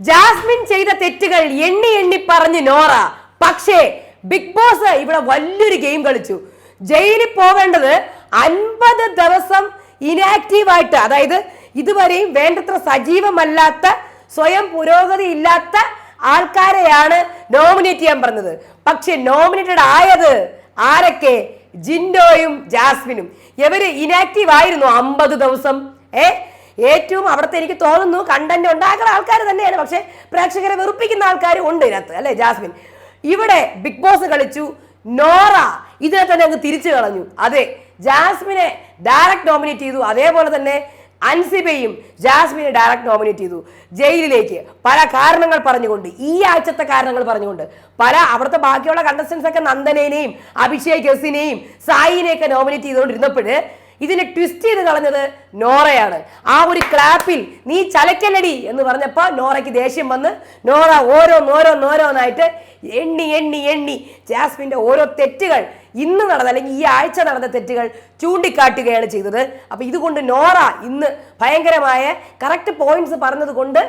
Jasmine ചെയ്ത തെറ്റുകൾ എണ്ണി എണ്ണി പറഞ്ഞ് നോറ. പക്ഷേ ബിഗ് ബോസ് ഇവിടെ വലിയൊരു ഗെയിം കളിച്ചു. ജയിലിൽ പോവേണ്ടത് അൻപത് ദിവസം ഇനാക്റ്റീവ് ആയിട്ട് അതായത് ഇതുവരെയും വേണ്ടത്ര സജീവമല്ലാത്ത സ്വയം പുരോഗതി ഇല്ലാത്ത ആൾക്കാരെയാണ് നോമിനേറ്റ് ചെയ്യാൻ പറഞ്ഞത്. പക്ഷെ നോമിനേറ്റഡ് ആയത് ആരൊക്കെ? ജിൻഡോയും ജാസ്മിനും. ഇവർ ഇനാക്റ്റീവ് ആയിരുന്നു അമ്പത് ദിവസം. ഏ? ഏറ്റവും അവിടുത്തെ എനിക്ക് തോന്നുന്നു കണ്ടന്റ് ഉണ്ടാക്കുന്ന ആൾക്കാർ തന്നെയാണ്. പക്ഷെ പ്രേക്ഷകരെ വെറുപ്പിക്കുന്ന ആൾക്കാർ ഉണ്ട് ഇതിനകത്ത് അല്ലെ ജാസ്മിൻ? ഇവിടെ ബിഗ് ബോസ് കളിച്ചു നോറ ഇതിനെ തന്നെ അങ്ങ് തിരിച്ചു കളഞ്ഞു. അതെ ജാസ്മിനെ ഡയറക്റ്റ് നോമിനേറ്റ് ചെയ്തു. അതേപോലെ തന്നെ അൻസിബയും ജാസ്മിനെ ഡയറക്റ്റ് നോമിനേറ്റ് ചെയ്തു. ജയിലിലേക്ക് പല കാരണങ്ങൾ പറഞ്ഞുകൊണ്ട് ഈ ആഴ്ചത്തെ കാരണങ്ങൾ പറഞ്ഞുകൊണ്ട് പല അവിടുത്തെ ബാക്കിയുള്ള കണ്ടസ്റ്റൻസ് ഒക്കെ നന്ദനേനെയും അഭിഷേക് എസിനെയും സായിനെയൊക്കെ നോമിനേറ്റ് ചെയ്തുകൊണ്ടിരുന്നപ്പോൾ ഇതിനെ ട്വിസ്റ്റ് ചെയ്ത് കളഞ്ഞത് നോറയാണ്. ആ ഒരു ക്ലാപ്പിൽ നീ ചലക്കല്ലടി എന്ന് പറഞ്ഞപ്പോൾ നോറയ്ക്ക് ദേഷ്യം വന്ന് നോറ ഓരോന്നോരോന്നോരോന്നായിട്ട് എണ്ണി എണ്ണി എണ്ണി ജാസ്മിന്റെ ഓരോ തെറ്റുകൾ ഇന്ന് നടന്ന അല്ലെങ്കിൽ ഈ ആഴ്ച നടന്ന തെറ്റുകൾ ചൂണ്ടിക്കാട്ടുകയാണ് ചെയ്തത്. അപ്പോൾ ഇതുകൊണ്ട് നോറ ഇന്ന് ഭയങ്കരമായ കറക്റ്റ് പോയിന്റ്സ് പറഞ്ഞത് കൊണ്ട്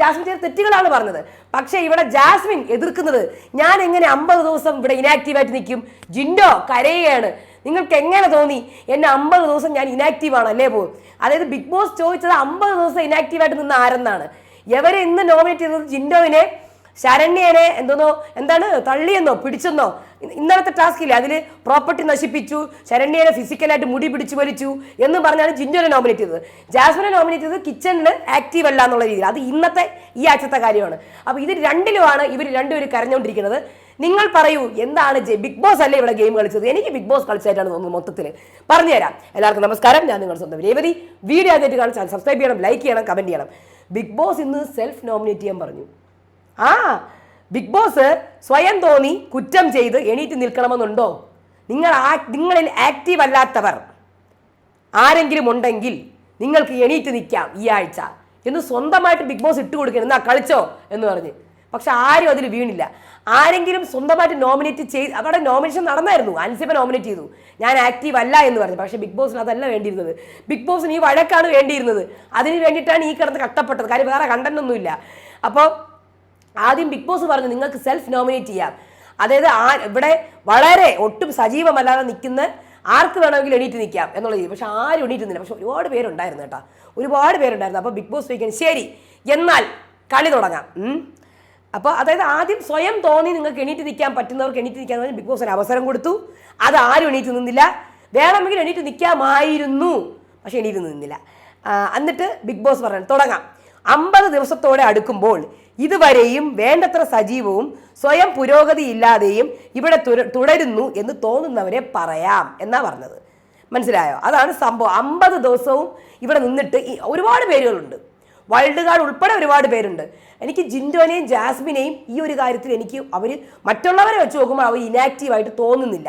ജാസ്മിൻ ചെയ്ത തെറ്റുകളാണ് പറഞ്ഞത്. പക്ഷേ ഇവിടെ ജാസ്മിൻ എതിർക്കുന്നത് ഞാൻ എങ്ങനെ അമ്പത് ദിവസം ഇവിടെ ഇനാക്റ്റീവായിട്ട് നിൽക്കും? ജിൻഡോ കരയുകയാണ്. നിങ്ങൾക്ക് എങ്ങനെ തോന്നി? എന്നെ അമ്പത് ദിവസം ഞാൻ ഇനാക്റ്റീവ് ആണ് അല്ലേ പോകും അതായത് ബിഗ് ബോസ് ചോദിച്ചത് അമ്പത് ദിവസം ഇനാക്റ്റീവായിട്ട് നിന്ന് ആരെന്നാണ്? എവരെ ഇന്ന് നോമിനേറ്റ് ചെയ്തത്? ജിൻഡോവിനെ ശരണ്യനെ എന്തോന്നോ എന്താണ് തള്ളിയെന്നോ പിടിച്ചെന്നോ? ഇന്നലത്തെ ടാസ്ക് ഇല്ല? അതിൽ പ്രോപ്പർട്ടി നശിപ്പിച്ചു ശരണ്യനെ ഫിസിക്കലായിട്ട് മുടി പിടിച്ചു വലിച്ചു എന്ന് പറഞ്ഞാണ് ജിൻഡോനെ നോമിനേറ്റ് ചെയ്തത്. ജാസ്മിനെ നോമിനേറ്റ് ചെയ്തത് കിച്ചണിൽ ആക്റ്റീവ് അല്ല എന്നുള്ള രീതിയിൽ. അത് ഇന്നത്തെ ഈ ആഴ്ചത്തെ കാര്യമാണ്. അപ്പോൾ ഇത് രണ്ടിലുമാണ് ഇവർ രണ്ടുപേരും കരഞ്ഞുകൊണ്ടിരിക്കുന്നത് നിങ്ങൾ പറയൂ എന്താണ് ബിഗ് ബോസ് അല്ലേ ഇവിടെ ഗെയിം കളിച്ചത്? എനിക്ക് ബിഗ് ബോസ് കളിച്ചായിട്ടാണ് തോന്നുന്നത് മൊത്തത്തിൽ പറഞ്ഞുതരാം. എല്ലാവർക്കും നമസ്കാരം. ഞാൻ നിങ്ങൾ സ്വന്തം രേവതി. വീഡിയോ ആദ്യമായിട്ട് കാണിച്ചാൽ സബ്സ്ക്രൈബ് ചെയ്യണം ലൈക്ക് ചെയ്യണം കമന്റ് ചെയ്യണം. ബിഗ് ബോസ് ഇന്ന് സെൽഫ് നോമിനേറ്റ് ചെയ്യാൻ പറഞ്ഞു. ആ ബിഗ് ബോസ് സ്വയം തോന്നി കുറ്റം ചെയ്ത് എണീറ്റ് നിൽക്കണമെന്നുണ്ടോ? നിങ്ങൾ നിങ്ങളിൽ ആക്റ്റീവ് അല്ലാത്തവർ ആരെങ്കിലും ഉണ്ടെങ്കിൽ നിങ്ങൾക്ക് എണീറ്റ് നിൽക്കാം ഈ ആഴ്ച. എന്ന് സ്വന്തമായിട്ട് ബിഗ് ബോസ് ഇട്ട് കൊടുക്കണം എന്നാ കളിച്ചോ? എന്ന് പറഞ്ഞ്. പക്ഷെ ആരും അതിൽ വീണില്ല. ആരെങ്കിലും സ്വന്തമായിട്ട് നോമിനേറ്റ് ചെയ്ത് അവിടെ നോമിനേഷൻ നടന്നായിരുന്നു. അൻസിബ നോമിനേറ്റ് ചെയ്തു. ഞാൻ ആക്റ്റീവ് അല്ല എന്ന് പറഞ്ഞു. പക്ഷേ ബിഗ് ബോസിന് അതല്ല വേണ്ടിയിരുന്നത്. ബിഗ് ബോസിന് ഈ വഴക്കാണ് വേണ്ടിയിരുന്നത്. അതിന് വേണ്ടിയിട്ടാണ് ഈ കിടന്ന് കട്ടപ്പെട്ടത് കാര്യം വേറെ കണ്ടന്റ് ഒന്നുമില്ല. അപ്പോൾ ആദ്യം ബിഗ് ബോസ് പറഞ്ഞു നിങ്ങൾക്ക് സെൽഫ് നോമിനേറ്റ് ചെയ്യാം. അതായത് ആ ഇവിടെ വളരെ ഒട്ടും സജീവമല്ലാതെ നിൽക്കുന്ന ആർക്ക് വേണമെങ്കിലും എണീറ്റ് നിൽക്കാം എന്നുള്ള രീതി പക്ഷെ ആരും എണീറ്റുന്നില്ല. പക്ഷെ ഒരുപാട് പേരുണ്ടായിരുന്നു കേട്ടോ. ഒരുപാട് പേരുണ്ടായിരുന്നു. അപ്പോൾ ബിഗ് ബോസ് ചോദിക്കാൻ ശരി എന്നാൽ കളി തുടങ്ങാം. അപ്പോൾ അതായത് ആദ്യം സ്വയം തോന്നി നിങ്ങൾക്ക് എണീറ്റ് നിൽക്കാൻ പറ്റുന്നവർക്ക് എണീറ്റ് നിൽക്കാൻ പറഞ്ഞാൽ ബിഗ് ബോസ് ഒരു അവസരം കൊടുത്തു. അത് ആരും എണീറ്റ് നിന്നില്ല. വേണമെങ്കിൽ എണീറ്റ് നിൽക്കാമായിരുന്നു. പക്ഷേ എണീറ്റ് നിന്നില്ല. എന്നിട്ട് ബിഗ് ബോസ് പറഞ്ഞു തുടങ്ങാം. അമ്പത് ദിവസത്തോടെ അടുക്കുമ്പോൾ ഇതുവരെയും വേണ്ടത്ര സജീവവും സ്വയം പുരോഗതിയില്ലാതെയും ഇവിടെ തുടരുന്നു എന്ന് തോന്നുന്നവരെ പറയാം എന്നാ പറഞ്ഞത്. മനസ്സിലായോ? അതാണ് സംഭവം. അമ്പത് ദിവസവും ഇവിടെ നിന്നിട്ട് ഒരുപാട് പേരുകളുണ്ട്. വൈൽഡ് കാർഡ് ഉൾപ്പെടെ ഒരുപാട് പേരുണ്ട്. എനിക്ക് ജിൻഡോനെയും ജാസ്മിനെയും ഈ ഒരു കാര്യത്തിൽ എനിക്ക് അവർ മറ്റുള്ളവരെ വെച്ച് നോക്കുമ്പോൾ അവർ ഇനാക്റ്റീവായിട്ട് തോന്നുന്നില്ല.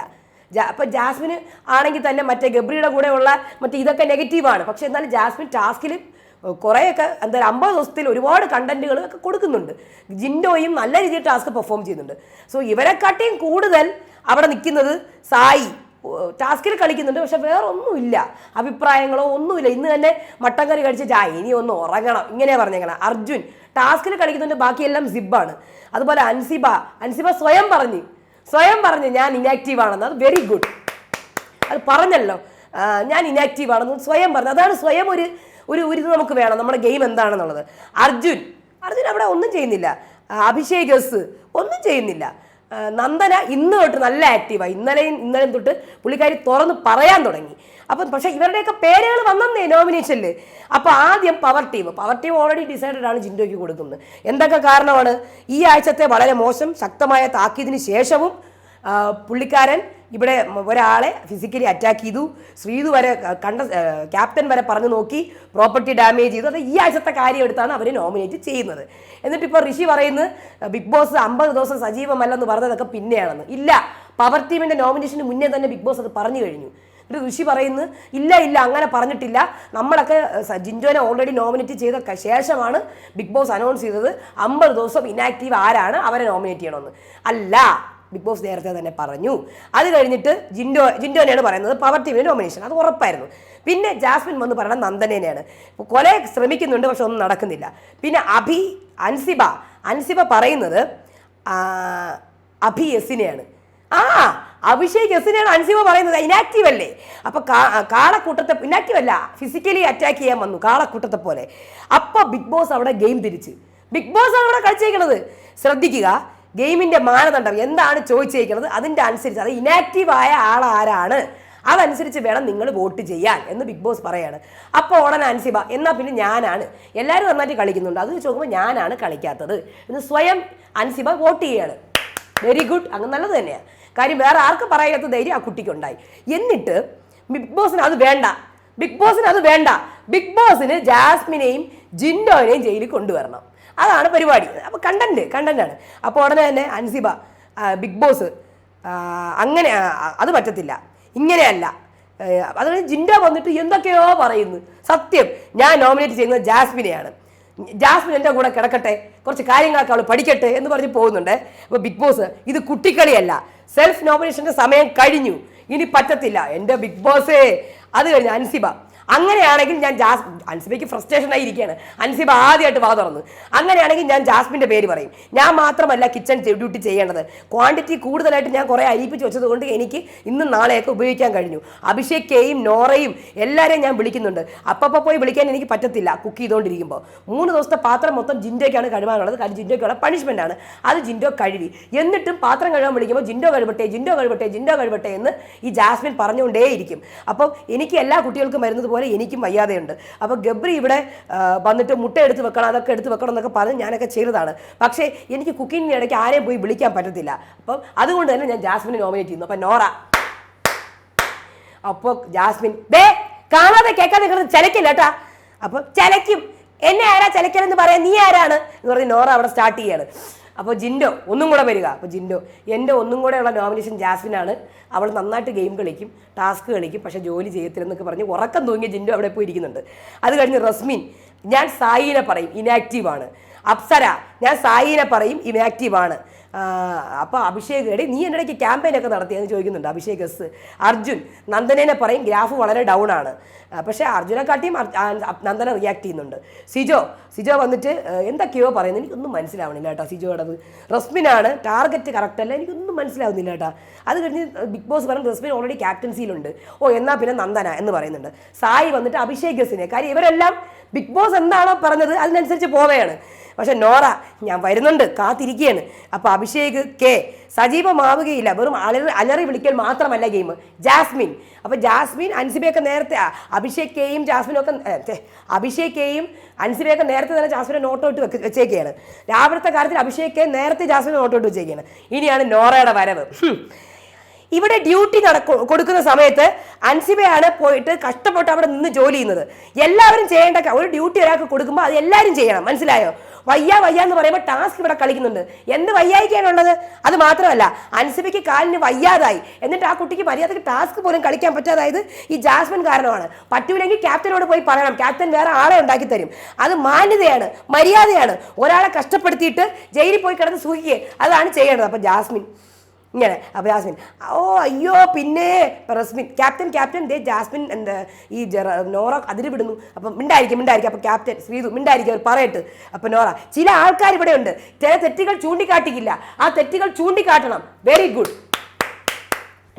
അപ്പോൾ അപ്പൊ ജാസ്മിന് ആണെങ്കിൽ തന്നെ മറ്റേ ഗബ്രിയുടെ കൂടെയുള്ള മറ്റേ ഇതൊക്കെ നെഗറ്റീവാണ് പക്ഷേ എന്നാലും ജാസ്മിൻ ടാസ്കിൽ കുറേയൊക്കെ എന്താ അമ്പത് ദിവസത്തിൽ ഒരുപാട് കണ്ടന്റുകൾ ഒക്കെ കൊടുക്കുന്നുണ്ട്. ജിൻഡോയും നല്ല രീതിയിൽ ടാസ്ക് പെർഫോം ചെയ്യുന്നുണ്ട്. സോ ഇവരെക്കാട്ടിയും കൂടുതൽ അവിടെ നിൽക്കുന്നത് സായി. ടാസ്കിൽ കളിക്കുന്നുണ്ട് പക്ഷെ വേറെ ഒന്നുമില്ല അഭിപ്രായങ്ങളോ ഒന്നുമില്ല. ഇന്ന് തന്നെ മട്ടൻ കറി കഴിച്ച് ചായ ഇനി ഒന്ന് ഉറങ്ങണം. ഇങ്ങനെ പറഞ്ഞേക്കണം. അർജുൻ ടാസ്കിൽ കളിക്കുന്നുണ്ട് ബാക്കിയെല്ലാം സിബാണ്. അതുപോലെ അൻസിബ അൻസിബ സ്വയം പറഞ്ഞു സ്വയം പറഞ്ഞു ഞാൻ ഇനാക്റ്റീവ് ആണെന്ന്. അത് വെരി ഗുഡ് അത് പറഞ്ഞല്ലോ. ഞാൻ ഇനാക്റ്റീവ് ആണെന്ന് സ്വയം പറഞ്ഞു. അതാണ് സ്വയം ഒരു ഒരു ഒരു ഇത് നമുക്ക് വേണം. നമ്മുടെ ഗെയിം എന്താണെന്നുള്ളത്. അർജുൻ അർജുൻ അവിടെ ഒന്നും ചെയ്യുന്നില്ല. അഭിഷേകസ് ഒന്നും ചെയ്യുന്നില്ല. ആ, നന്ദന ഇന്ന് തൊട്ട് നല്ല ആക്റ്റീവായി ഇന്നലെയും ഇന്നലെയും തൊട്ട് പുള്ളിക്കാരി തുറന്ന് പറയാൻ തുടങ്ങി. അപ്പം പക്ഷേ ഇവരുടെയൊക്കെ പേരുകൾ വന്നേ നോമിനേഷനിൽ അപ്പോൾ ആദ്യം power team power team already decided ആണ് ജിൻഡോയ്ക്ക് കൊടുക്കുന്നത്. എന്തൊക്കെ കാരണമാണ്? ഈ ആഴ്ചത്തെ വളരെ മോശം ശക്തമായ താക്കീതിന് ശേഷവും പുള്ളിക്കാരൻ ഇവിടെ ഒരാളെ ഫിസിക്കലി അറ്റാക്ക് ചെയ്തു. ശ്രീതു വരെ കണ്ട ക്യാപ്റ്റൻ വരെ പറഞ്ഞു നോക്കി പ്രോപ്പർട്ടി ഡാമേജ് ചെയ്തു. അത് ഈ ആഴ്ചത്തെ കാര്യം എടുത്താണ് അവർ നോമിനേറ്റ് ചെയ്യുന്നത്. എന്നിട്ട് ഇപ്പോൾ ഋഷി പറയുന്നത് ബിഗ് ബോസ് അമ്പത് ദിവസം സജീവമല്ലെന്ന് പറഞ്ഞതൊക്കെ പിന്നെയാണെന്ന്. ഇല്ല പവർ ടീമിന്റെ നോമിനേഷന് മുന്നേ തന്നെ ബിഗ് ബോസ് അത് പറഞ്ഞു കഴിഞ്ഞു. എന്നിട്ട് ഋഷി പറയുന്നു ഇല്ല ഇല്ല അങ്ങനെ പറഞ്ഞിട്ടില്ല. നമ്മളൊക്കെ ജിൻജോനെ ഓൾറെഡി നോമിനേറ്റ് ചെയ്ത ശേഷമാണ് ബിഗ് ബോസ് അനൗൺസ് ചെയ്തത്. അമ്പത് ദിവസം ഇനാക്റ്റീവ് ആരാണ് അവരെ നോമിനേറ്റ് ചെയ്യണമെന്ന്. അല്ല ബിഗ് ബോസ് നേരത്തെ തന്നെ പറഞ്ഞു. അത് കഴിഞ്ഞിട്ട് ജിൻഡോ ജിൻഡോനെയാണ് പറയുന്നത് പവർ ടീമിന് നോമിനേഷൻ അത് ഉറപ്പായിരുന്നു. പിന്നെ ജാസ്മിൻ വന്ന് പറയണം നന്ദനേനെയാണ്. കൊല ശ്രമിക്കുന്നുണ്ട് പക്ഷെ ഒന്നും നടക്കുന്നില്ല. പിന്നെ അഭി അൻസിബ. അൻസിബ പറയുന്നത് അഭി എസിനെയാണ് ആ അഭിഷേക് എസിനെയാണ് അൻസിബ പറയുന്നത്. ഇനാക്റ്റീവ് അല്ലേ? അപ്പൊ കാളക്കൂട്ടത്തെ ഇനാക്റ്റീവ് അല്ല ഫിസിക്കലി അറ്റാക്ക് ചെയ്യാൻ വന്നു കാളക്കൂട്ടത്തെ പോലെ. അപ്പൊ ബിഗ് ബോസ് അവിടെ ഗെയിം തിരിച്ച്. ബിഗ് ബോസ് ആണ് അവിടെ കളിച്ചേക്കുന്നത് ശ്രദ്ധിക്കുക. ഗെയിമിന്റെ മാനദണ്ഡം എന്താണ് ചോദിച്ചേക്കുന്നത് അതിന്റെ അനുസരിച്ച് അത് ഇനാക്റ്റീവ് ആയ ആൾ ആരാണ് അതനുസരിച്ച് വേണം നിങ്ങൾ വോട്ട് ചെയ്യാൻ എന്ന് ബിഗ് ബോസ് പറയാണ്. അപ്പോൾ ഉടനെ അൻസിബ എന്നാൽ പിന്നെ ഞാനാണ്. എല്ലാവരും നന്നായിട്ട് കളിക്കുന്നുണ്ട്. അത് വെച്ച് നോക്കുമ്പോൾ ഞാനാണ് കളിക്കാത്തത് എന്ന് സ്വയം അൻസിബ വോട്ട് ചെയ്യാണ്. വെരി ഗുഡ് അങ്ങ് നല്ലത് തന്നെയാണ് കാര്യം വേറെ ആർക്കും പറയാത്ത ധൈര്യം ആ കുട്ടിക്കുണ്ടായി. എന്നിട്ട് ബിഗ് ബോസിന് അത് വേണ്ട. ബിഗ് ബോസിന് അത് വേണ്ട. ബിഗ് ബോസിന് ജാസ്മിനെയും ജിൻഡോനെയും ജയിലിൽ കൊണ്ടുവരണം. അതാണ് പരിപാടി. അപ്പോൾ കണ്ടന്റ് കണ്ടന്റാണ് അപ്പോൾ ഉടനെ തന്നെ അൻസിബ ബിഗ് ബോസ് അങ്ങനെ അത് പറ്റത്തില്ല. ഇങ്ങനെയല്ല. അതായത് ജിൻഡ വന്നിട്ട് എന്തൊക്കെയോ പറയുന്നു. സത്യം ഞാൻ നോമിനേറ്റ് ചെയ്യുന്നത് ജാസ്മിനെയാണ്. ജാസ്മിൻ എന്റെ കൂടെ കിടക്കട്ടെ കുറച്ച് കാര്യങ്ങളൊക്കെ അവൾ പഠിക്കട്ടെ എന്ന് പറഞ്ഞ് പോകുന്നുണ്ട്. അപ്പോൾ ബിഗ് ബോസ് ഇത് കുട്ടിക്കളിയല്ല. സെൽഫ് നോമിനേഷന്റെ സമയം കഴിഞ്ഞു. ഇനി പറ്റത്തില്ല. എന്റെ ബിഗ് ബോസേ അത് കഴിഞ്ഞ് അൻസിബ അങ്ങനെയാണെങ്കിൽ ഞാൻ ജാസ് അൻസിബയ്ക്ക് ഫ്രസ്ട്രേഷൻ ആയി ഇരിക്കുകയാണ് അൻസിബ ആദ്യമായിട്ട് വാ തുറന്നു. അങ്ങനെയാണെങ്കിൽ ഞാൻ ജാസ്മിന്റെ പേര് പറയും. ഞാൻ മാത്രമല്ല കിച്ചൺ ഡ്യൂട്ടി ചെയ്യേണ്ടത്. ക്വാണ്ടിറ്റി കൂടുതലായിട്ട് ഞാൻ കുറേ അരിപ്പിച്ച് വെച്ചത് കൊണ്ട് എനിക്ക് ഇന്നും നാളെയൊക്കെ ഉപയോഗിക്കാൻ കഴിഞ്ഞു. അഭിഷേക്കേയും നോറയും എല്ലാവരെയും ഞാൻ വിളിക്കുന്നുണ്ട്. അപ്പപ്പോൾ പോയി വിളിക്കാൻ എനിക്ക് പറ്റത്തില്ല. കുക്ക് ചെയ്തുകൊണ്ടിരിക്കുമ്പോൾ മൂന്ന് ദിവസത്തെ പാത്രം മൊത്തം ജിൻഡോയ്ക്കാണ് കഴുകാനുള്ളത് കാര്യം ജിൻഡോയ്ക്കുള്ള പണിഷ്മെന്റ് ആണ്. അത് ജിൻഡോ കഴുകി. എന്നിട്ടും പാത്രം കഴുകാൻ വിളിക്കുമ്പോൾ ജിൻഡോ കഴുകട്ടെ ജിൻഡോ കഴുകട്ടെ ജിൻഡോ കഴുകട്ടെ എന്ന് ഈ ജാസ്മിൻ പറഞ്ഞുകൊണ്ടേയിരിക്കും. അപ്പം എനിക്ക് എല്ലാ കുട്ടികൾക്കും വരുന്നത് പോലെ എനിക്കും വയ്യാതെയുണ്ട്. അപ്പോൾ ഗബ്രി ഇവിടെ വന്നിട്ട് മുട്ട എടുത്ത് വെക്കണം അതൊക്കെ എടുത്ത് വെക്കണം എന്നൊക്കെ പറഞ്ഞ് ഞാനൊക്കെ ചെയ്തതാണ്. പക്ഷേ എനിക്ക് കുക്കിങ്ങിന് ഇടയ്ക്ക് ആരെയും പോയി വിളിക്കാൻ പറ്റത്തില്ല. അപ്പം അതുകൊണ്ട് തന്നെ ഞാൻ ജാസ്മിനെ നോമിനേറ്റ് ചെയ്യുന്നു. അപ്പം നോറ. അപ്പോൾ ജാസ്മിൻ ദേ കാണാതെ കേൾക്കാൻ നിൽക്കുന്നത് ചിലക്കില്ല കേട്ടാ. അപ്പം ചിലയ്ക്കും എന്നെ ആരാ ചിലക്കലെന്ന് പറയാൻ? നീ ആരാണ്? എന്ന് പറഞ്ഞ് നോറ അവിടെ സ്റ്റാർട്ട് ചെയ്യാണ്. അപ്പോൾ ജിൻഡോ ഒന്നും കൂടെ വരിക. അപ്പോൾ ജിൻഡോ എന്റെ ഒന്നും കൂടെയുള്ള നോമിനേഷൻ ജാസ്മിനാണ്. അവൾ നന്നായിട്ട് ഗെയിം കളിക്കും ടാസ്ക് കളിക്കും പക്ഷേ ജോലി ചെയ്യത്തില്ലെന്നൊക്കെ പറഞ്ഞ് ഉറക്കം തൂങ്ങിയ ജിൻഡോ അവിടെ പോയി ഇരിക്കുന്നുണ്ട്. അത് കഴിഞ്ഞ് റസ്മിൻ ഞാൻ സായിനെ പറയും ഇനാക്റ്റീവാണ് അപ്സര ഞാൻ സായിനെ പറയും ഇനാക്റ്റീവാണ് അപ്പോൾ അഭിഷേക് എടി നീ എന്റെ ഇടയ്ക്ക് ക്യാമ്പയിനൊക്കെ നടത്തിയെന്ന് ചോദിക്കുന്നുണ്ട് അഭിഷേക് എസ്. അർജുൻ നന്ദനേനെ പറയും ഗ്രാഫ് വളരെ ഡൗൺ ആണ്. പക്ഷേ അർജുനെ കാട്ടിയും നന്ദനെ നന്ദന റിയാക്ട് ചെയ്യുന്നുണ്ട്. സിജോ സിജോ വന്നിട്ട് എന്തൊക്കെയോ പറയുന്നത് എനിക്കൊന്നും മനസ്സിലാവണില്ല കേട്ടോ സിജോയുടേത് റസ്മിനാണ് ടാർഗറ്റ് കറക്റ്റ് അല്ല എനിക്കൊന്നും മനസ്സിലാവുന്നില്ല കേട്ടോ. അത് കഴിഞ്ഞ് ബിഗ് ബോസ് പറയുന്നത് റസ്മിൻ ഓൾറെഡി ക്യാപ്റ്റൻസിയിലുണ്ട് ഓ എന്നാൽ പിന്നെ നന്ദന എന്ന് പറയുന്നുണ്ട്. സായി വന്നിട്ട് അഭിഷേക് എസിനെ. കാര്യം ഇവരെല്ലാം ബിഗ് ബോസ് എന്താണോ പറഞ്ഞത് അതിനനുസരിച്ച് പോവുകയാണ്. പക്ഷെ നോറ ഞാൻ വരുന്നുണ്ട്. കാത്തിരിക്കുകയാണ് അപ്പോൾ അഭിഷേക് കെ സജീവമാവുകയില്ല. വെറും അലറി അലറി വിളിക്കൽ മാത്രമല്ല ഗെയിം. ജാസ്മിൻ. അപ്പോൾ ജാസ്മിൻ അൻസിബയൊക്കെ നേരത്തെ അഭിഷേക് കെയും ജാസ്മിനും ഒക്കെ അഭിഷേക് കെയും അൻസിബയൊക്കെ നേരത്തെ തന്നെ ജാസ്മിനെ നോട്ട് ഔട്ട് വെക്ക് വെച്ചേക്കുകയാണ് രാവിലത്തെ കാര്യത്തിൽ അഭിഷേക് കെ നേരത്തെ ജാസ്മിനെ നോട്ട് ഔട്ട് വെച്ചേക്കുകയാണ് ഇനിയാണ് നോറയുടെ വരവ്. ഇവിടെ ഡ്യൂട്ടി നടക്കു കൊടുക്കുന്ന സമയത്ത് അൻസിബയാണ് പോയിട്ട് കഷ്ടപ്പെട്ട് അവിടെ നിന്ന് ജോലി ചെയ്യുന്നത്. എല്ലാവരും ചെയ്യേണ്ട ഒരു ഡ്യൂട്ടി ഒരാൾക്ക് കൊടുക്കുമ്പോൾ അത് എല്ലാവരും ചെയ്യണം. മനസ്സിലായോ? വയ്യ വയ്യ എന്ന് പറയുമ്പോൾ ടാസ്ക് ഇവിടെ കളിക്കുന്നുണ്ട്. എന്ത് വയ്യായിക്കാനുള്ളത് അത് മാത്രമല്ല അൻസിബയ്ക്ക് കാലിന് വയ്യാതായി. എന്നിട്ട് ആ കുട്ടിക്ക് മര്യാദയ്ക്ക് ടാസ്ക് പോലും കളിക്കാൻ പറ്റാതായത് ഈ ജാസ്മിൻ കാരണമാണ്. പറ്റൂലെങ്കിൽ ക്യാപ്റ്റനോട് പോയി പറയണം. ക്യാപ്റ്റൻ വേറെ ആളെ ഉണ്ടാക്കി തരും. അത് മാന്യതയാണ് മര്യാദയാണ്. ഒരാളെ കഷ്ടപ്പെടുത്തിയിട്ട് ജയിലിൽ പോയി കിടന്ന് സൂഹിക്കുക അതാണ് ചെയ്യേണ്ടത്. അപ്പം ജാസ്മിൻ. ഇങ്ങനെ. അപ്പോൾ ജാസ്മിൻ ഓ അയ്യോ പിന്നെ. Rasmin captain captain. ദേ ജാസ്മിൻ എന്താ ഈ നോറ അതിൽ വിടുന്നു. അപ്പം മിണ്ടായിരിക്കും മിണ്ടായിരിക്കും. അപ്പോൾ ക്യാപ്റ്റൻ ശ്രീതു മിണ്ടായിരിക്കും അവർ പറയട്ട്. അപ്പം നോറ ചില ആൾക്കാർ ഇവിടെ ഉണ്ട് ചില തെറ്റുകൾ ചൂണ്ടിക്കാട്ടിക്കില്ല. ആ തെറ്റുകൾ ചൂണ്ടിക്കാട്ടണം. Very good.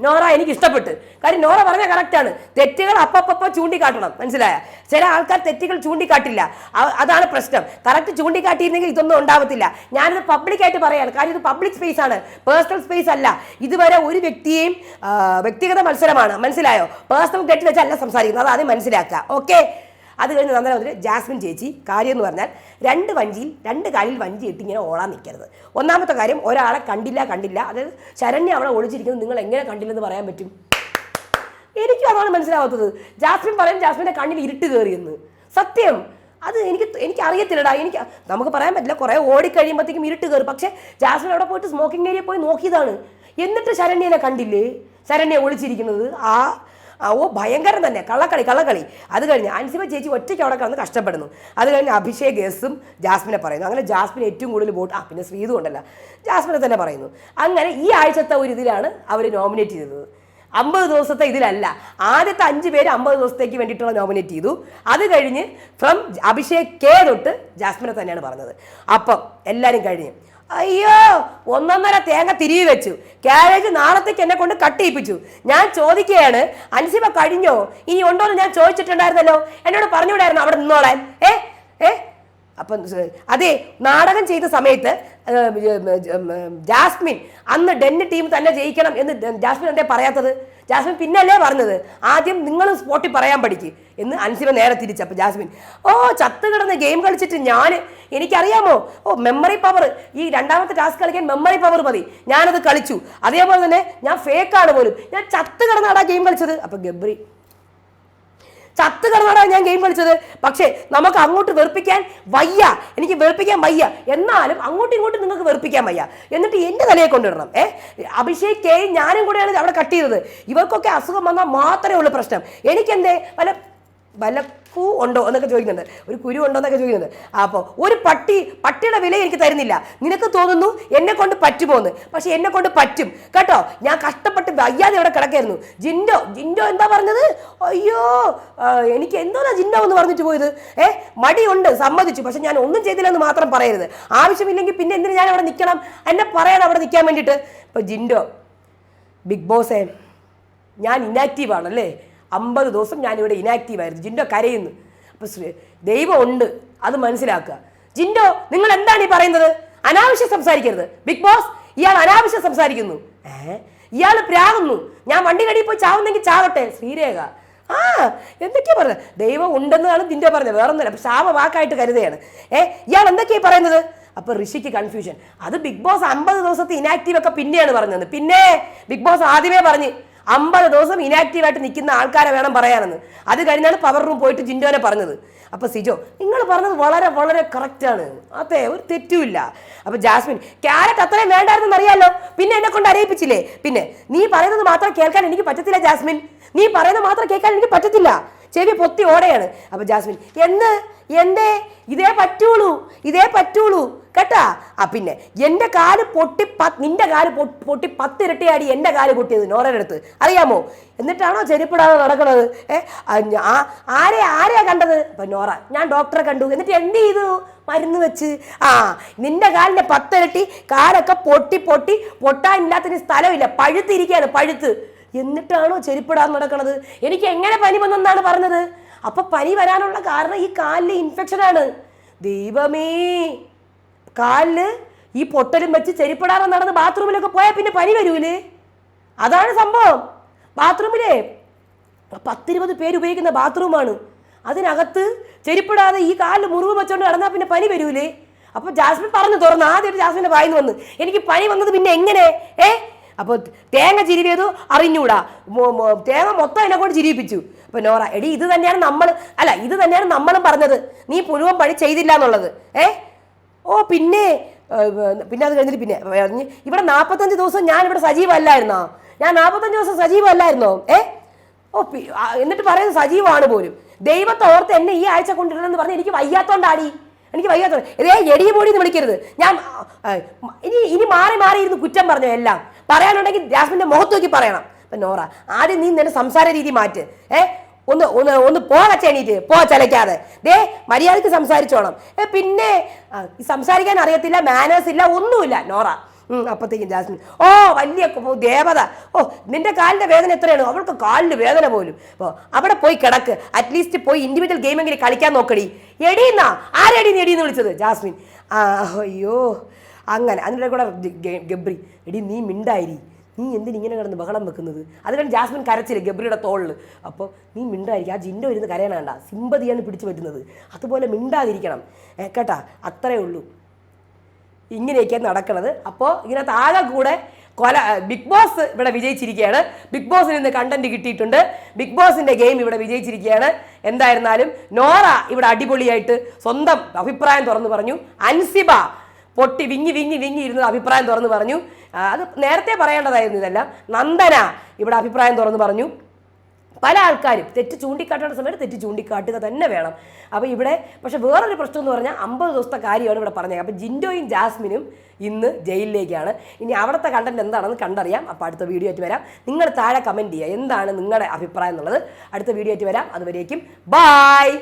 നോറ എനിക്ക് ഇഷ്ടപ്പെട്ട് കാര്യം നോറ പറഞ്ഞ കറക്റ്റാണ്. തെറ്റുകൾ അപ്പപ്പോ ചൂണ്ടിക്കാട്ടണം. മനസ്സിലായ? ചില ആൾക്കാർ തെറ്റുകൾ ചൂണ്ടിക്കാട്ടില്ല. അതാണ് പ്രശ്നം. കറക്റ്റ് ചൂണ്ടിക്കാട്ടിയിരുന്നെങ്കിൽ ഇതൊന്നും ഉണ്ടാവത്തില്ല. ഞാനിത് പബ്ലിക്കായിട്ട് പറയാണ്. കാര്യം ഇത് പബ്ലിക് സ്പേസ് ആണ് പേഴ്സണൽ സ്പേസ് അല്ല ഇതുവരെ ഒരു വ്യക്തിയെയും വ്യക്തിഗത മത്സരമാണ്. മനസ്സിലായോ? പേഴ്സണൽ തെറ്റ് വെച്ചല്ല സംസാരിക്കുന്നത്. അത് ആദ്യം മനസ്സിലാക്കുക. ഓക്കെ? അത് കഴിഞ്ഞ് നന്ദന വന്നിട്ട് ജാസ്മിൻ ചേച്ചി കാര്യം എന്ന് പറഞ്ഞാൽ രണ്ട് വഞ്ചിയിൽ രണ്ട് കാലിൽ വഞ്ചി ഇട്ട് ഇങ്ങനെ ഓടാൻ നിൽക്കരുത്. ഒന്നാമത്തെ കാര്യം ഒരാളെ കണ്ടില്ല കണ്ടില്ല. അതായത് ശരണ്യ അവളെ ഒളിച്ചിരിക്കുന്നത് നിങ്ങൾ എങ്ങനെ കണ്ടില്ലെന്ന് പറയാൻ പറ്റും? എനിക്കും അതാണ് മനസ്സിലാവാത്തത്. ജാസ്മിൻ പറയും ജാസ്മിന്റെ കണ്ണിൽ ഇരുട്ട് കയറിയെന്ന് സത്യം. അത് എനിക്ക് എനിക്ക് അറിയത്തില്ലടാ. എനിക്ക് നമുക്ക് പറയാൻ പറ്റില്ല. കുറേ ഓടിക്കഴിയുമ്പോഴത്തേക്കും ഇരുട്ട് കയറും. പക്ഷേ ജാസ്മിൻ അവിടെ പോയിട്ട് സ്മോക്കിംഗ് ഏരിയ പോയി നോക്കിയതാണ്. എന്നിട്ട് ശരണ്യനെ കണ്ടില്ലേ? ശരണ്യ ഒളിച്ചിരിക്കുന്നത് ആ, ഓ ഭയങ്കരം തന്നെ. കള്ളക്കളി കള്ളക്കളി. അത് കഴിഞ്ഞ് അൻസിബ ചേച്ചി ഒറ്റയ്ക്ക് അവിടെ കിടന്ന് കഷ്ടപ്പെടുന്നു. അത് കഴിഞ്ഞ് അഭിഷേക് എസും ജാസ്മിനെ പറയുന്നു. അങ്ങനെ ജാസ്മിൻ ഏറ്റവും കൂടുതൽ വോട്ട് ആ പിന്നെ ശ്രീതു ഉണ്ടല്ല. ജാസ്മിനെ തന്നെ പറയുന്നു. അങ്ങനെ ഈ ആഴ്ചത്തെ ഒരു ഇതിലാണ് അവർ നോമിനേറ്റ് ചെയ്തത്. അമ്പത് ദിവസത്തെ ഇതിലല്ല. ആദ്യത്തെ അഞ്ച് പേര് അമ്പത് ദിവസത്തേക്ക് വേണ്ടിയിട്ടുള്ള നോമിനേറ്റ് ചെയ്തു. അത് കഴിഞ്ഞ് ഫ്രം അഭിഷേക് കെ തൊട്ട് ജാസ്മിനെ തന്നെയാണ് പറഞ്ഞത്. അപ്പം എല്ലാവരും കഴിഞ്ഞ് അയ്യോ ഒന്നൊന്നര തേങ്ങ തിരികെ വെച്ചു. ക്യാരേജ് നാളത്തേക്ക് എന്നെ കൊണ്ട് കട്ട് ചെയ്യിപ്പിച്ചു ഞാൻ ചോദിക്കുകയാണ് അൻസിബ കഴിഞ്ഞോ? ഇനി ഉണ്ടോ എന്ന് ഞാൻ ചോദിച്ചിട്ടുണ്ടായിരുന്നല്ലോ. എന്നോട് പറഞ്ഞുവിടായിരുന്നു അവിടെ നിന്നോളാൻ. ഏ ഏ? അപ്പം അതെ നാടകം ചെയ്ത സമയത്ത് ജാസ്മിൻ അന്ന് ഡെന്ന് ടീം തന്നെ ജയിക്കണം എന്ന് ജാസ്മിൻ എന്തേ പറയാത്തത്? ജാസ്മിൻ പിന്നല്ലേ പറഞ്ഞത്? ആദ്യം നിങ്ങൾ സ്പോട്ടിൽ പറയാൻ പഠിക്ക്. എന്ന് അൻസിബ നേരെ തിരിച്ചപ്പോൾ ജാസ്മിൻ ഓ ചത്ത് കിടന്ന് ഗെയിം കളിച്ചിട്ട് ഞാൻ എനിക്കറിയാമോ? ഓ മെമ്മറി പവർ ഈ രണ്ടാമത്തെ ടാസ്ക് കളിക്കാൻ മെമ്മറി പവർ മതി. ഞാനത് കളിച്ചു. അതേപോലെ തന്നെ ഞാൻ ഫേക്കാണ് പോലും. ഞാൻ ചത്ത് കിടന്നാടാ ഗെയിം കളിച്ചത്. അപ്പം ഗബ്രി ചത്ത് കിടന്നാണ് ഞാൻ ഗെയിം കളിച്ചത്. പക്ഷേ നമുക്ക് അങ്ങോട്ട് വെറുപ്പിക്കാൻ വയ്യ. എനിക്ക് വെറുപ്പിക്കാൻ വയ്യ. എന്നാലും അങ്ങോട്ടും ഇങ്ങോട്ടും നിങ്ങൾക്ക് വെറുപ്പിക്കാൻ വയ്യ. എന്നിട്ട് എന്റെ തലയെ കൊണ്ടിടണം. ഏ? അഭിഷേക് കെ ഞാനും കൂടെയാണ് അവിടെ കട്ട് ചെയ്തത്. ഇവർക്കൊക്കെ അസുഖം വന്നാൽ മാത്രമേ ഉള്ളൂ പ്രശ്നം. എനിക്കെന്തേ? വല്ല വല്ല കൂ ഉണ്ടോ എന്നൊക്കെ ചോദിക്കുന്നുണ്ട്. ഒരു കുരു ഉണ്ടോ എന്നൊക്കെ ചോദിക്കുന്നുണ്ട്. അപ്പോൾ ഒരു പട്ടി പട്ടിയുടെ വില എനിക്ക് തരുന്നില്ല. നിനക്ക് തോന്നുന്നു എന്നെ കൊണ്ട് പറ്റുമോ എന്ന് പക്ഷെ എന്നെ കൊണ്ട് പറ്റും. കേട്ടോ? ഞാൻ കഷ്ടപ്പെട്ട് വയ്യാതെ ഇവിടെ കിടക്കായിരുന്നു. ജിൻഡോ ജിൻഡോ എന്താ പറഞ്ഞത്? അയ്യോ എനിക്ക് എന്തോന്നാ ജിൻഡോ എന്ന് പറഞ്ഞിട്ട് പോയത്? ഏ മടിയുണ്ട് സമ്മതിച്ചു. പക്ഷെ ഞാൻ ഒന്നും ചെയ്തില്ല എന്ന് മാത്രം പറയരുത്. ആവശ്യമില്ലെങ്കിൽ പിന്നെ എന്തിനു ഞാൻ അവിടെ നിൽക്കണം? എന്നെ പറയാൻ അവിടെ നിൽക്കാൻ വേണ്ടിയിട്ട്. ഇപ്പോൾ ജിൻഡോ ബിഗ് ബോസേ ഞാൻ ഇനാക്റ്റീവ് ആണല്ലേ? അമ്പത് ദിവസം ഞാനിവിടെ ഇനാക്റ്റീവ് ആയിരുന്നു. ജിൻഡോ കരയുന്നു. അപ്പൊ ശ്രീ- ദൈവം ഉണ്ട് അത് മനസ്സിലാക്കുക. ജിൻഡോ നിങ്ങൾ എന്താണ് ഈ പറയുന്നത്? അനാവശ്യം സംസാരിക്കരുത്. ബിഗ് ബോസ് ഇയാൾ അനാവശ്യം സംസാരിക്കുന്നു. ഇയാൾ പ്രാകുന്നു. ഞാൻ വണ്ടി കടിയിൽ പോയി ചാവുന്നെങ്കിൽ ചാവട്ടെ ശ്രീരേഖ. ആ എന്തൊക്കെയാ പറഞ്ഞത് ദൈവം ഉണ്ടെന്നാണ് ജിൻഡോ പറഞ്ഞത്. വേറെ ഒന്നുമില്ല ശാപ വാക്കായിട്ട് കരുതുകയാണ്. ഏ ഇയാൾ എന്തൊക്കെയാ പറയുന്നത്? അപ്പൊ ഋഷിക്ക് കൺഫ്യൂഷൻ അത് ബിഗ് ബോസ് അമ്പത് ദിവസത്തെ ഇനാക്റ്റീവ് ഒക്കെ പിന്നെയാണ് പറഞ്ഞത്. പിന്നെ ബിഗ് ബോസ് ആദ്യമേ പറഞ്ഞ് അമ്പത് ദിവസം ഇനാക്റ്റീവായിട്ട് നിൽക്കുന്ന ആൾക്കാരെ വേണം പറയാനെന്ന്. അത് കഴിഞ്ഞാണ് പവർ റൂം പോയിട്ട് ജിൻഡോനെ പറഞ്ഞത്. അപ്പോൾ സിജോ നിങ്ങൾ പറഞ്ഞത് വളരെ വളരെ കറക്റ്റാണ് അതെ ഒരു തെറ്റുമില്ല. അപ്പോൾ ജാസ്മിൻ ക്യാരറ്റ് അത്രയും വേണ്ടായിരുന്നു അറിയാലോ? പിന്നെ എന്നെ കൊണ്ട് അറിയിപ്പിച്ചില്ലേ പിന്നെ നീ പറയുന്നത് മാത്രം കേൾക്കാൻ എനിക്ക് പറ്റത്തില്ല ജാസ്മിൻ. നീ പറയുന്നത് മാത്രം കേൾക്കാൻ എനിക്ക് പറ്റത്തില്ല. ചെവി പൊത്തി ഓടെയാണ്. അപ്പൊ ജാസ്മിൻ എന്ന്? എന്തേ? ഇതേ പറ്റുള്ളൂ ഇതേ പറ്റുള്ളൂ. കേട്ടാ? ആ പിന്നെ എന്റെ കാൽ പൊട്ടി പത്ത് നിന്റെ കാൽ പൊ- പൊട്ടി പത്തിരട്ടിയാടി എന്റെ കാൽ പൊട്ടിയത് നോറയുടെ അടുത്ത്. അറിയാമോ? എന്നിട്ടാണോ ചെരുപ്പിടാതെ നടക്കുന്നത് ഏ ആരെ ആരെയാ കണ്ടത്? അപ്പൊ നോറ ഞാൻ ഡോക്ടറെ കണ്ടു. എന്നിട്ട് എന്ത് ചെയ്തു? മരുന്ന് വെച്ച്. ആ നിന്റെ കാലിന്റെ പത്തിരട്ടി കാലൊക്കെ പൊട്ടി പൊട്ടി പൊട്ടാനില്ലാത്തതിന് സ്ഥലമില്ല. പഴുത്തിരിക്കുകയാണ് പഴുത്ത്. എന്നിട്ടാണോ ചെരുപ്പിടാൻ നടക്കണത്? എനിക്ക് എങ്ങനെ പനി വന്നെന്നാണ് പറഞ്ഞത്? അപ്പൊ പനി വരാനുള്ള കാരണം ഈ കാലിലെ ഇൻഫെക്ഷനാണ് ദൈവമേ. കാലിൽ ഈ പൊട്ടലും വെച്ച് ചെരുപ്പിടാതെ നടന്ന് ബാത്റൂമിലൊക്കെ പോയാൽ പിന്നെ പനി വരൂലേ? അതാണ് സംഭവം. ബാത്റൂമിലെ പത്തിരുപത് പേര് ഉപയോഗിക്കുന്ന ബാത്റൂമാണ്. അതിനകത്ത് ചെരുപ്പിടാതെ ഈ കാലിൽ മുറിവ് വെച്ചോണ്ട് നടന്നാൽ പിന്നെ പനി വരൂലേ? അപ്പൊ ജാസ്മിൻ പറഞ്ഞു തുറന്നു. ആദ്യമായിട്ട് ജാസ്മിന്റെ വായിന്ന് വന്ന്. എനിക്ക് പനി വന്നത് പിന്നെ എങ്ങനെ? ഏ? അപ്പോൾ തേങ്ങ ചിരിവിയത് അറിഞ്ഞൂടാ. തേങ്ങ മൊത്തം എന്നെ കൊണ്ട് ചിരിപ്പിച്ചു. അപ്പൊ നോറ എടി ഇത് തന്നെയാണ് നമ്മൾ അല്ല ഇത് തന്നെയാണ് നമ്മളും പറഞ്ഞത്. നീ മുഴുവൻ പണി ചെയ്തില്ല എന്നുള്ളത് ഏ? ഓ പിന്നെ പിന്നെ അത് കഴിഞ്ഞിട്ട് പിന്നെ ഇവിടെ നാൽപ്പത്തഞ്ച് ദിവസം ഞാൻ ഇവിടെ സജീവമല്ലായിരുന്നോ ഞാൻ നാൽപ്പത്തഞ്ച് ദിവസം സജീവമല്ലായിരുന്നോ ഏ? ഓ എന്നിട്ട് പറയുന്നത് സജീവമാണ് പോലും. ദൈവത്തെ ഓർത്ത് എന്നെ ഈ ആഴ്ച കൊണ്ടിടണമെന്ന് പറഞ്ഞ് എനിക്ക് വയ്യാത്തോണ്ടാടി. എനിക്ക് വയ്യാത്തോണ്ട്. ഇതേ എടിയ പൊടി എന്ന് വിളിക്കരുത്. ഞാൻ ഇനി ഇനി മാറി മാറി ഇരുന്ന് കുറ്റം പറഞ്ഞു എല്ലാം. പറയാനുണ്ടെങ്കിൽ ജാസ്മിന്റെ മുഖത്ത് നോക്കി പറയണം. അപ്പൊ നോറ ആദ്യം നീ നിന്റെ സംസാര രീതി മാറ്റ്. ഏ ഒന്ന് ഒന്ന് ഒന്ന് പോകച്ചേണീറ്റ് പോ ചലയ്ക്കാതെ. ദേ മര്യാദയ്ക്ക് സംസാരിച്ചോണം. പിന്നെ സംസാരിക്കാൻ അറിയത്തില്ല മാനേഴ്സ് ഇല്ല ഒന്നുമില്ല നോറ. അപ്പത്തേക്കും ജാസ്മിൻ ഓ വലിയ ദേവത. ഓ നിന്റെ കാലിന്റെ വേദന എത്രയാണ്? അവൾക്ക് കാലിന് വേദന പോലും. ഓ അവിടെ പോയി കിടക്ക്. അറ്റ്ലീസ്റ്റ് പോയി ഇൻഡിവിജ്വൽ ഗെയിമെങ്കിലും കളിക്കാൻ നോക്കടി. എടീന്നാ ആരെടീന്ന് എടീന്ന് വിളിച്ചത്? ജാസ്മിൻ ആ അയ്യോ അങ്ങനെ. അതിന്റെ കൂടെ ഗബ്രി. എടി നീ മിണ്ടായിരി. നീ എന്തിനിങ്ങനെ കിടന്ന് ബഹളം വെക്കുന്നത്? അത് ജാസ്മിൻ കരച്ചില്ല ഗബ്രിയുടെ തോളിൽ അപ്പോൾ നീ മിണ്ടായിരിക്കും. ആ ജിൻഡോ ഇരുന്ന് കരയണണ്ട. സിമ്പതിയാണ് പിടിച്ചു പറ്റുന്നത്. അതുപോലെ മിണ്ടാതിരിക്കണം. കേട്ടാ? അത്രേ ഉള്ളൂ. ഇങ്ങനെയൊക്കെയാണ് നടക്കുന്നത് അപ്പോൾ ഇതിനകത്ത് ആകെ കൂടെ കൊല ബിഗ് ബോസ് ഇവിടെ വിജയിച്ചിരിക്കുകയാണ് ബിഗ് ബോസിൽ നിന്ന് കണ്ടന്റ് കിട്ടിയിട്ടുണ്ട്. ബിഗ് ബോസിന്റെ ഗെയിം ഇവിടെ വിജയിച്ചിരിക്കുകയാണ് എന്തായിരുന്നാലും നോറ ഇവിടെ അടിപൊളിയായിട്ട് സ്വന്തം അഭിപ്രായം തുറന്നു പറഞ്ഞു. അൻസിബ പൊട്ടി വിങ്ങി വിങ്ങി വിങ്ങി ഇരുന്ന് അഭിപ്രായം തുറന്നു പറഞ്ഞു. അത് നേരത്തെ പറയേണ്ടതായിരുന്നു ഇതെല്ലാം. നന്ദന ഇവിടെ അഭിപ്രായം തുറന്നു പറഞ്ഞു. പല ആൾക്കാരും തെറ്റ് ചൂണ്ടിക്കാട്ടേണ്ട സമയത്ത് തെറ്റ് ചൂണ്ടിക്കാട്ടുക തന്നെ വേണം. അപ്പോൾ ഇവിടെ പക്ഷേ വേറൊരു പ്രശ്നം എന്ന് പറഞ്ഞാൽ അമ്പത് ദിവസത്തെ കാര്യമാണ് ഇവിടെ പറഞ്ഞത്. അപ്പോൾ ജിൻഡോയും ജാസ്മിനും ഇന്ന് ജയിലിലേക്കാണ്. ഇനി അവിടുത്തെ കണ്ടന്റ് എന്താണെന്ന് കണ്ടറിയാം. അപ്പോൾ അടുത്ത വീഡിയോ ആയിട്ട് വരാം. നിങ്ങൾ താഴെ കമന്റ് ചെയ്യുക. എന്താണ് നിങ്ങളുടെ അഭിപ്രായം എന്നുള്ളത്. അടുത്ത വീഡിയോ ആയിട്ട് വരാം. അതുവരേക്കും ബായ്